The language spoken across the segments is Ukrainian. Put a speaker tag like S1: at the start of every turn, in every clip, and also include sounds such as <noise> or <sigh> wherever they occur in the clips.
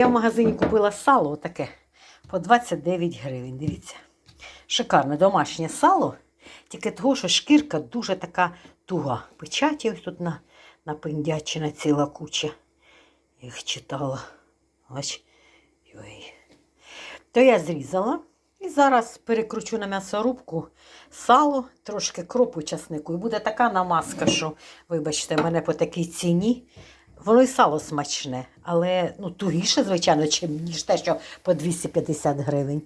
S1: Я в магазині купила сало таке по 29 гривень. Дивіться. Шикарне домашнє сало, тільки того, що шкірка дуже така туга. Печаті ось тут на, напиндячена ціла куча. Їх читала. Ось. Ой. То я зрізала і зараз перекручу на м'ясорубку сало, трошки кропу часнику. І буде така намазка, що, вибачте, мене по такій ціні. Воно і сало смачне, але ну, тугіше, звичайно, ніж те, що по 250 гривень.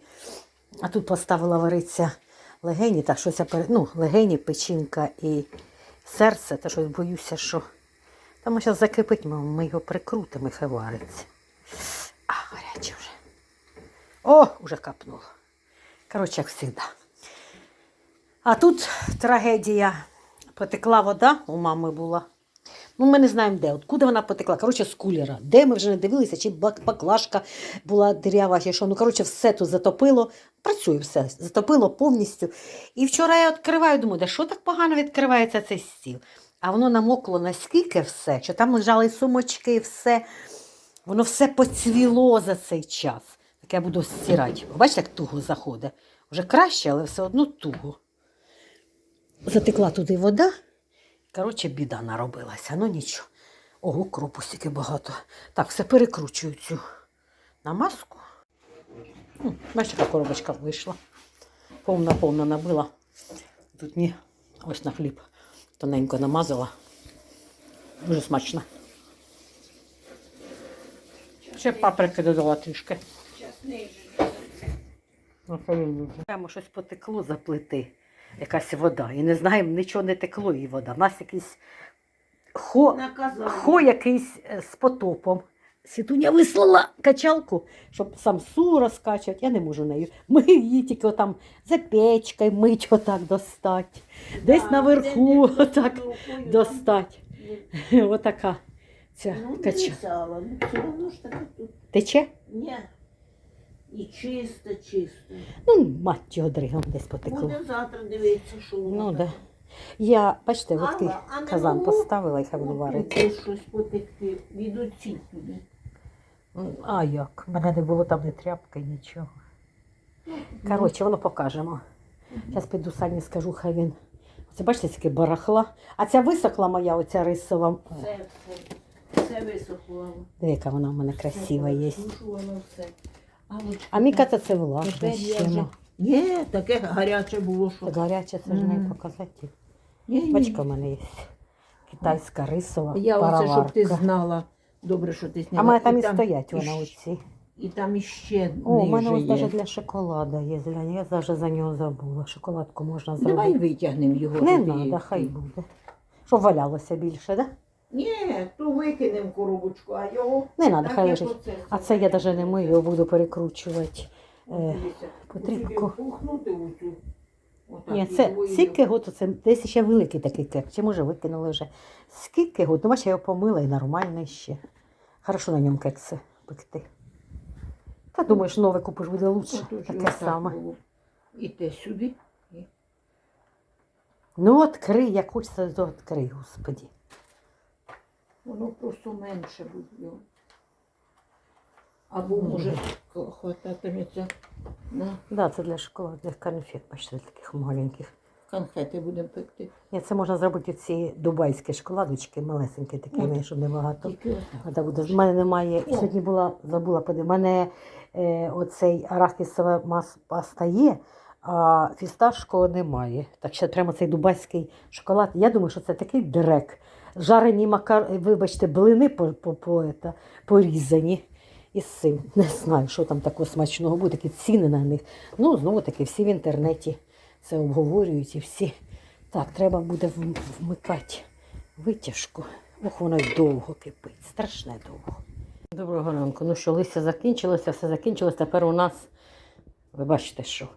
S1: А тут поставила варитися легені, так я пере... ну, легені, печінка і серце, та щось боюся, що. Там зараз закипить, ми, його прикрутимо і хай вариться. А, гаряче вже. О, вже капнуло. Коротше, як завжди. А тут трагедія. Потекла вода, у мами була. Ну, ми не знаємо де. Откуда вона потекла? Коротше, з кулера. Де ми вже не дивилися, чи баклажка була дирява, чи що. Ну, коротше, все тут затопило. Працює все, затопило повністю. І вчора я відкриваю, думаю, де що так погано відкривається цей стіл? А воно намокло наскільки все, що там лежали сумочки, все. Воно все поцвіло за цей час. Так я буду стирати. Бачите, як туго заходить. Вже краще, але все одно туго. Затекла туди вода. Коротше, біда наробилася. Ну нічого. Ого, кропу стільки багато. Так, все перекручую цю намазку. Бачите, яка коробочка вийшла. Повна-повна набила. Тут ні, ось на хліб тоненько намазала. Дуже смачно. Ще паприки додала трішки. Ну, Прямо щось потекло за плити, якась вода. І не знаємо, нічого не текло і вода. У нас якийсь хо,
S2: Наказали.
S1: хо якийсь е, з потопом. Світуня вислала качалку, щоб самсу розкачати. Я не можу нею. Ми її тільки отам за печкою мить отак достать. Десь
S2: Да,
S1: наверху
S2: де-
S1: отак
S2: рукою <laughs>
S1: достать. Отака ця
S2: Ну, не
S1: кача.
S2: сало, ну все одно ж таке тут.
S1: Тече?
S2: Ні. І чисто, чисто.
S1: Ну, мать його дригом десь потекло.
S2: Буде завтра дивитися, що воно
S1: Ну, да. Я, бачите, от
S2: а не
S1: казан
S2: могло
S1: поставила і хай буду
S2: Отут
S1: варити.
S2: щось потекти від оці туди.
S1: А як? У мене не було там ні тряпки, нічого.
S2: Ну,
S1: Коротше, воно покажемо. Зараз піду Сані скажу, хай він. Оце бачите, скільки барахла. А ця висохла моя, оця рисова.
S2: Все, все, все висохло.
S1: Диви, яка вона в мене красива є.
S2: Сушувало все.
S1: А
S2: так,
S1: це влажне
S2: тепер я вже-. Ні, таке гаряче було, що.
S1: Так гаряче, це ж не
S2: Мгм.
S1: показати.
S2: Ні, ні.
S1: Бачка в мене є. Китайська рисова
S2: Я оце, щоб ти
S1: пароварка.
S2: знала. Добре, що ти
S1: А
S2: зняла.
S1: в мене там і стоять вона
S2: іщ-
S1: оці.
S2: І там іще
S1: О, у мене
S2: ниже
S1: ось
S2: є.
S1: навіть для шоколада є. Я навіть за нього забула. Шоколадку можна зробити.
S2: Давай витягнемо його.
S1: Не треба, хай буде. Щоб валялося більше, да?
S2: Ні, то викинемо коробочку, а його.
S1: Не треба, хай лежить. А це я навіть не мию, його буду перекручувати. Е.
S2: Отак,
S1: Ні,
S2: і
S1: це
S2: двоє.
S1: скільки год, це десь ще великий такий кек, чи може викинули вже. Скільки год? Ну, бачиш, я його помила і нормальний ще. Хорошо на ньому кекси пекти. Та думаєш, нове купиш буде лучше.
S2: І
S1: Таке
S2: отак
S1: саме.
S2: було. І те сюди. і-
S1: Ну, відкрий, як хочеться, то відкрий, господі.
S2: Воно просто менше буде. Або може хвататиметься на
S1: Да, це для шоколадних конфет, бачите, таких маленьких.
S2: конфети будемо пекти.
S1: Ні, це можна зробити ці дубайські шоколадочки, малесенькі такі,
S2: От.
S1: щоб не багато.
S2: Тільки.
S1: Буде. В мене немає.
S2: О.
S1: Сьогодні була, забула подивитися. У мене е, оцей арахісова мас паста є, а фісташкового немає. Так що прямо цей дубайський шоколад. Я думаю, що це такий дрек. Жарені макар, вибачте, блини по, по, по, порізані. Із цим. Не знаю, що там такого смачного буде, такі ціни на них. Ну, знову таки, всі в інтернеті це обговорюють і всі. Так, треба буде вмикати витяжку. Ох, воно й довго кипить, страшне довго. Доброго ранку. Ну що, листя закінчилося, все закінчилося. Тепер у нас, ви бачите, що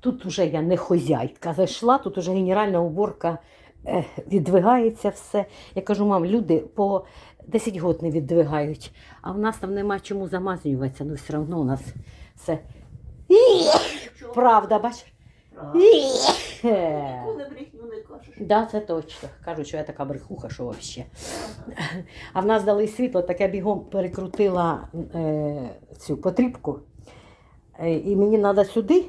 S1: тут вже я не хозяйка зайшла, тут вже генеральна уборка е, віддвигається все. Я кажу, мам, люди по 10 років не віддвигають, а в нас там нема чому замазюватися, ну все одно у нас все. Правда, бач?
S2: Правда.
S1: Е.
S2: Ніколи брехню не кажеш.
S1: Да, це точно. Кажуть, що я така брехуха, що взагалі. А в нас дали світло, так я бігом перекрутила е, цю потрібку. Е, і мені треба сюди.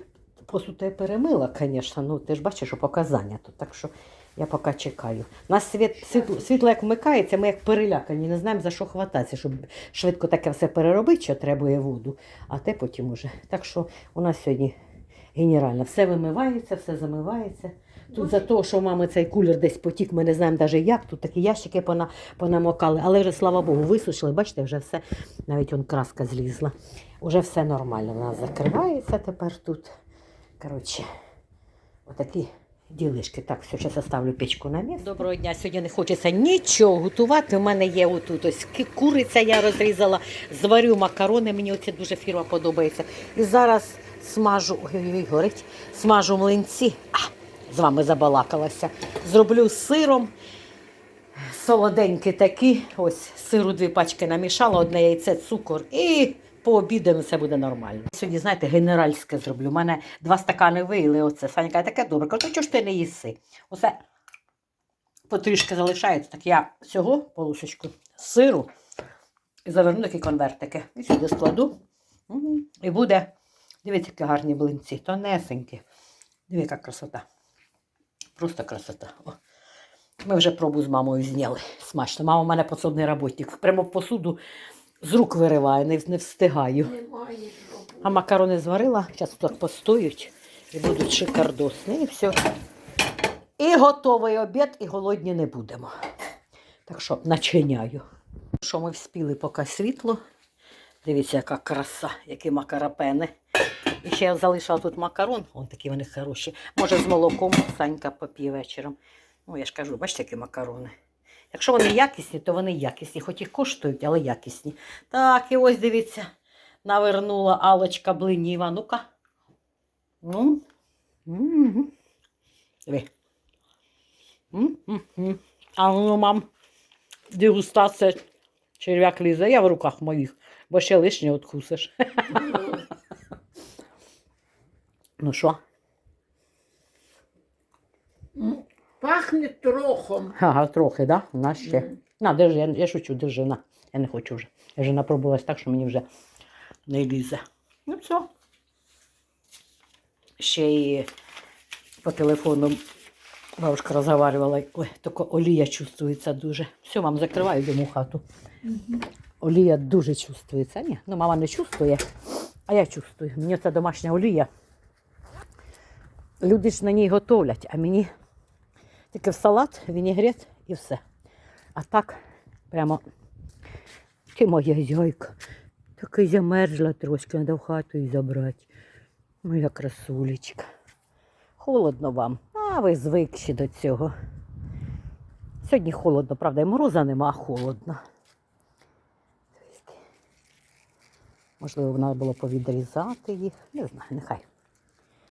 S1: Посуд я перемила, звісно. Ну, ти ж бачиш, що показання тут. Так що я поки чекаю. У нас світ, світло, світло як вмикається, ми як перелякані, не знаємо за що хвататися, щоб швидко таке все переробити, що требує воду, а те потім уже. Так що у нас сьогодні генерально все вимивається, все замивається. Тут за те, що у мами цей кулер десь потік, ми не знаємо навіть як. Тут такі ящики пона, понамокали, але вже, слава Богу, висушили. Бачите, вже все, навіть он краска злізла. Уже все нормально. У нас закривається тепер тут. Коротше, отакі ділишки. Так, все, зараз ставлю печку на місце. Доброго дня. Сьогодні не хочеться нічого готувати. У мене є отут ось куриця, я розрізала, зварю макарони. Мені оця дуже фірма подобається. І зараз смажу, ой-ой-ой, горить, смажу млинці. А, з вами забалакалася. Зроблю сиром. Солоденькі такі. Ось сиру дві пачки намішала, одне яйце, цукор і пообідаємо, все буде нормально. Сьогодні, знаєте, генеральське зроблю. У мене два стакани вийли. Оце. Саня каже, таке добре. Кажу, чого ж ти не їси? Оце потрішки залишається. Так я цього полосочку сиру і заверну такі конвертики. І сюди складу. І буде, дивіться, які гарні блинці, тонесенькі. Диви, яка красота. Просто красота. О. Ми вже пробу з мамою зняли. Смачно. Мама в мене посудний роботник. Прямо посуду з рук вириває, не, не встигаю.
S2: Немає.
S1: А макарони зварила, зараз так постоють і будуть шикардосні. І все. І готовий обід, і голодні не будемо. Так що начиняю. Що ми вспіли, поки світло. Дивіться, яка краса, які макарапени. І ще я залишила тут макарон, вон такі вони хороші. Може, з молоком Санька поп'є вечором. Ну, я ж кажу, бачите, які макарони. Якщо вони якісні, то вони якісні, хоч і коштують, але якісні. Так, і ось дивіться, навернула Алочка блинів. А ну-ка. Ну. А ну, мам, дегустація черв'як лізе, я в руках моїх, бо ще лишнє откусиш. <laughs> Ну що?
S2: Пахне трохом.
S1: Ага, трохи, да? У нас ще.
S2: М.
S1: На, держи, я, я шучу, держи, на. Я не хочу вже. Я вже напробувалась так, що мені вже не лізе. Ну все. Ще і по телефону бабушка розговаривала. Ой, тільки олія чувствується дуже. Все, вам закриваю, йдемо в хату. Олія дуже чувствується. Ні, ну мама не чувствує, а я чувствую. Мені це домашня олія. Люди ж на ній готовлять, а мені тільки в салат, вінігрет і все. А так, прямо ти моя зяйка. Така й замерзла трошки, треба в хату і забрати. Моя красулечка. Холодно вам, а ви звикші до цього. Сьогодні холодно, правда, і мороза нема, а холодно. Можливо, треба було повідрізати їх. Не знаю, нехай.